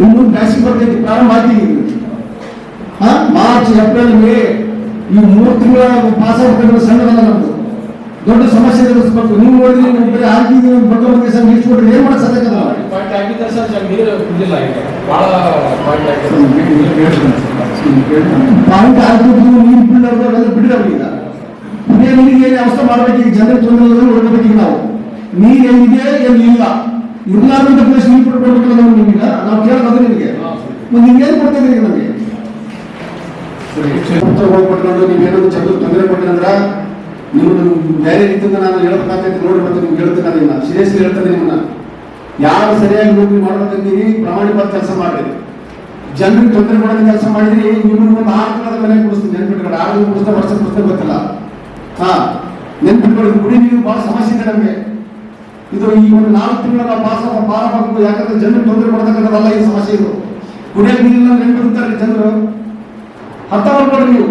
ಇನ್ನು ಟ್ಯಾಕ್ಸಿ ಬರ್ತೈತಿ ಪ್ರಾರಂಭ ಆಗ್ತೀವಿ ಹಾ? ಮಾರ್ಚ್ ಏಪ್ರಿಲ್ ಮೇ ಈ ಮೂರು ತಿಂಗಳ ಪಾಸ್ ಆಗ್ಬೇಕು ಸಣ್ಣದಲ್ಲ ನಮ್ದು. ದೊಡ್ಡ ಸಮಸ್ಯೆ ಎದುರಿಸ್ಬೇಕು. ನೀವು ನೋಡಿದ್ರೆ ನೀವು ಕಡೆ ಆಗಿ ಬಡ್ಡ ಬಗ್ಗೆ ಸಂಘ ಇಟ್ಕೊಟ್ರೆ ಏನ್ ಮಾಡಕ್ ಸಾಧ್ಯ ಆಗಲ್ಲ? ಪಾಯಿಂಟ್ ಸರ್ ಆಗ್ತಿದ್ದು ನೀರು ಬಿಡೋದು ಅವೆಲ್ಲ ಬಿಡಿದವ್ರು ಈಗ. ಕುಡಿಯೋ ನೀರಿಗೆ ಏನು ಅವಸ್ಥೆ ಮಾಡ್ಬೇಕು ಈಗ ಜನರಿಗೆ ತೊಂದರೆ ನೋಡ್ಬೇಕು ಈಗ ನಾವು. ನೀರು ಏನಿದೆ ಏನು ಇಲ್ಲ. ಇರ್ಲಾರ್ದಂತ ಪ್ಲೇಸ್ ನೀವು ಕೊಡ್ಬೇಕಲ್ಲ ನಾವು ನಿಮಗೆ ನಾವು ಕೇಳೋದು ನಿಮಗೆ. ಮತ್ತೆ ನಿಮ್ಗೇನು ಕೊಡ್ತಾ ಇದ್ದೀರಿ ನಮಗೆ? ಹೋಗ್ಬಿಟ್ಕೊಂಡು ನೀವೇನಾದ್ರು ಚಂದ್ರ ತೊಂದರೆ ಕೊಟ್ಟಿರಂದ್ರ ನೀವು ಬೇರೆ ರೀತಿಯಿಂದ ನಾನು ಹೇಳ್ಬೇಕಾಗ್ತೈತೆ ನೋಡಿ ಮತ್ತೆ ನಿಮ್ಗೆ ಹೇಳ್ತೀನಿ ಅದನ್ನ ಸೀರಿಯಸ್ಲಿ ಹೇಳ್ತೇನೆ ನಿಮ್ಮನ್ನ. ಯಾರು ಸರಿಯಾಗಿ ಹೋಗಿ ಮಾಡೋದಂತೀರಿ ಪ್ರಾಮಾಣಿಕವಾದ ಕೆಲಸ ಮಾಡಿರಿ. ಜನರಿಗೆ ತೊಂದರೆ ಮಾಡೋದು ಕೆಲಸ ಮಾಡಿದ್ರಿ ನಿಮ್ಮನ್ನು ಒಂದು ಆರು ತಿಂಗಳ ಮನೆ ಕೊಡಿಸ್ತೀನಿ ನೆನ್ಪಿಟ್ಕೊಂಡು ಆರು ತಿಂಗಳು ಕೊಡಿಸ್ತಾ ವರ್ಷ ಕೊಡಿಸ್ತಾ ಗೊತ್ತಿಲ್ಲ. ಹಾ ನೆನ್ಪಿಟ್ಕೊಳ್ಳಿ. ಕುಡಿ ನೀರು ಬಹಳ ಸಮಸ್ಯೆ ಇದೆ ನಮಗೆ. ಇದು ಈ ಒಂದು ನಾಲ್ಕು ತಿಂಗಳ ಪಾಸ ಪಾರಬೇಕು ಯಾಕಂದ್ರೆ ಜನರಿಗೆ ತೊಂದರೆ ಕೊಡ್ತಕ್ಕಂಥದ್ದಲ್ಲ ಈ ಸಮಸ್ಯೆ ಇದು ಕುಡಿಯೋ ನೀರಿಲ್ಲ ನೆನ್ಪಿಡ್ತಾರೆ ಜನರು? ಅರ್ಥ ಮಾಡ್ಕೊಡ್ರಿ ನೀವು.